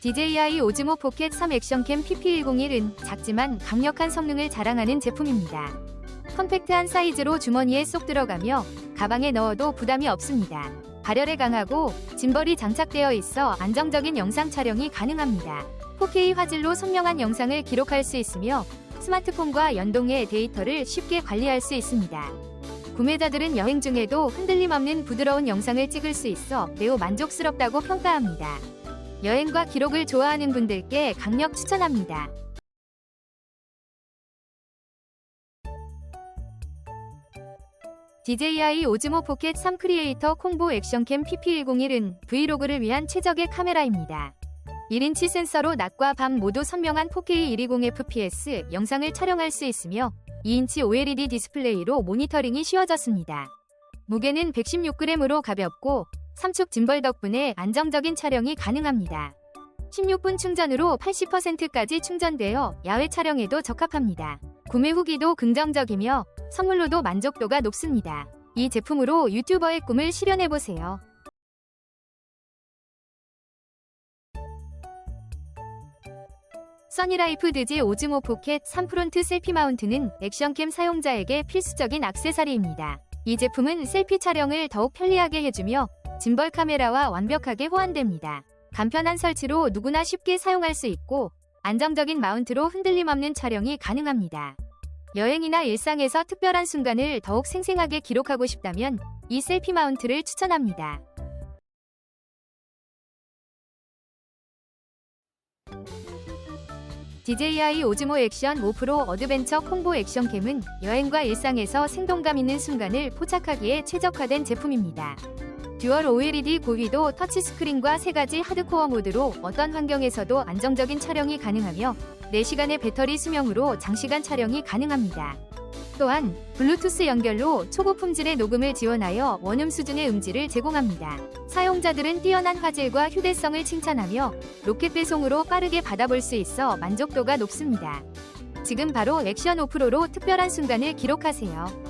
DJI 오즈모 포켓 3 액션캠 PP101은 작지만 강력한 성능을 자랑하는 제품입니다. 컴팩트한 사이즈로 주머니에 쏙 들어가며 가방에 넣어도 부담이 없습니다. 발열에 강하고 짐벌이 장착되어 있어 안정적인 영상 촬영이 가능합니다. 4K 화질로 선명한 영상을 기록할 수 있으며 스마트폰과 연동해 데이터를 쉽게 관리할 수 있습니다. 구매자들은 여행 중에도 흔들림 없는 부드러운 영상을 찍을 수 있어 매우 만족스럽다고 평가합니다. 여행과 기록을 좋아하는 분들께 강력 추천합니다. DJI 오즈모 포켓 3 크리에이터 콤보 액션캠 PP101은 브이로그를 위한 최적의 카메라입니다. 1인치 센서로 낮과 밤 모두 선명한 4K 120fps 영상을 촬영할 수 있으며 2인치 OLED 디스플레이로 모니터링이 쉬워졌습니다. 무게는 116g으로 가볍고 삼축 짐벌 덕분에 안정적인 촬영이 가능합니다. 16분 충전으로 80%까지 충전되어 야외 촬영에도 적합합니다. 구매 후기도 긍정적이며 선물로도 만족도가 높습니다. 이 제품으로 유튜버의 꿈을 실현해보세요. 써니라이프 드지 오즈모 포켓 3 프론트 셀피 마운트는 액션캠 사용자에게 필수적인 액세서리입니다. 이 제품은 셀피 촬영을 더욱 편리하게 해주며 짐벌 카메라와 완벽하게 호환됩니다. 간편한 설치로 누구나 쉽게 사용할 수 있고 안정적인 마운트로 흔들림 없는 촬영이 가능합니다. 여행이나 일상에서 특별한 순간을 더욱 생생하게 기록하고 싶다면 이 셀피 마운트를 추천합니다. DJI 오즈모 액션 5 프로 어드벤처 콤보 액션캠은 여행과 일상에서 생동감 있는 순간을 포착하기에 최적화된 제품입니다. 듀얼 OLED 고위도 터치스크린과 3가지 하드코어 모드로 어떤 환경에서도 안정적인 촬영이 가능하며 4시간의 배터리 수명으로 장시간 촬영이 가능합니다. 또한 블루투스 연결로 초고 품질의 녹음을 지원하여 원음 수준의 음질을 제공합니다. 사용자들은 뛰어난 화질과 휴대성을 칭찬하며 로켓 배송으로 빠르게 받아볼 수 있어 만족도가 높습니다. 지금 바로 액션 5프로로 특별한 순간을 기록하세요.